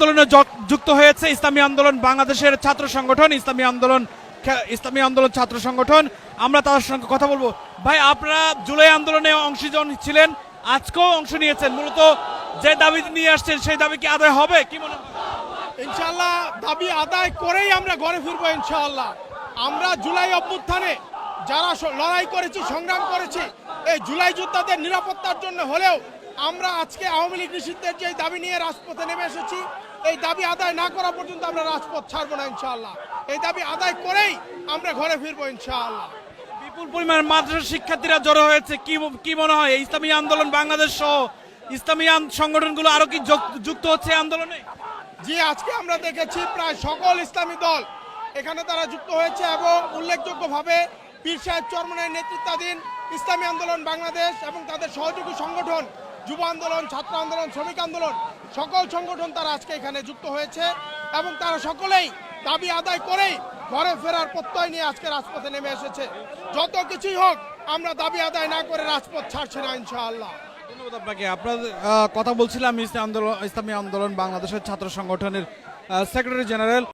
আন্দোলনে যুক্ত হয়েছে ইসলামী আন্দোলন বাংলাদেশের ছাত্র সংগঠন, ইসলামী আন্দোলন ইসলামী আন্দোলন ছাত্র সংগঠন। আমরা তাদের সঙ্গে কথা বলব। ভাই, আপনারা জুলাই আন্দোলনে অংশীজন ছিলেন, আজকেও অংশ নিয়েছেন। মূলত যে দাবি নিয়ে আসছেন, সেই দাবি কি আদায় হবে? কি মনে ইনশাল্লাহ দাবি আদায় করেই আমরা ঘরে ফিরবো ইনশাআল্লাহ। আমরা জুলাই অভ্যুত্থানে যারা লড়াই করেছি, সংগ্রাম করেছি, এই জুলাই যোদ্ধাদের নিরাপত্তার জন্য হলেও আমরা আজকে আওয়ামী লীগ নিষিদ্ধের যে দাবি নিয়ে রাজপথে নেমে এসেছি এই দাবি আদায় না করা পর্যন্ত আমরা রাজপথ ছাড়বো না ইনশাআল্লাহ। এই দাবি আদায় করেই আমরা ঘরে ফিরবো ইনশাআল্লাহ। বিপুল পরিমাণ মাদ্রাসা শিক্ষার্থীরা জড়ো হয়েছে। কি কি মনে হয় ইসলামী আন্দোলন বাংলাদেশ সহ ইসলামী সংগঠনগুলো আরও কি যুক্ত হচ্ছে আন্দোলনে? যে আজকে আমরা দেখেছি প্রায় সকল ইসলামী দল এখানে তারা যুক্ত হয়েছে এবং উল্লেখযোগ্যভাবে পীর সাহেব চরমনের নেতৃত্বাধীন ইসলামী আন্দোলন বাংলাদেশ এবং তাদের সহযোগী সংগঠন যুব আন্দোলন, ছাত্র আন্দোলন, শ্রমিক আন্দোলন, সকল সংগঠন তারা আজকে এখানে যুক্ত হয়েছে এবং তারা সকলেই দাবি আদায় করেই ঘরে ফেরার প্রত্যয় নিয়ে আজকে রাজপথে নেমে এসেছে। যত কিছুই হোক, আমরা দাবি আদায় না করে রাজপথ ছাড়ছি না, ইনশাআল্লাহ। ধন্যবাদ আপনাকে। আপনার কথা বলছিলাম ইসলামী আন্দোলন ইসলামী আন্দোলন বাংলাদেশের ছাত্র সংগঠনের সেক্রেটারি জেনারেল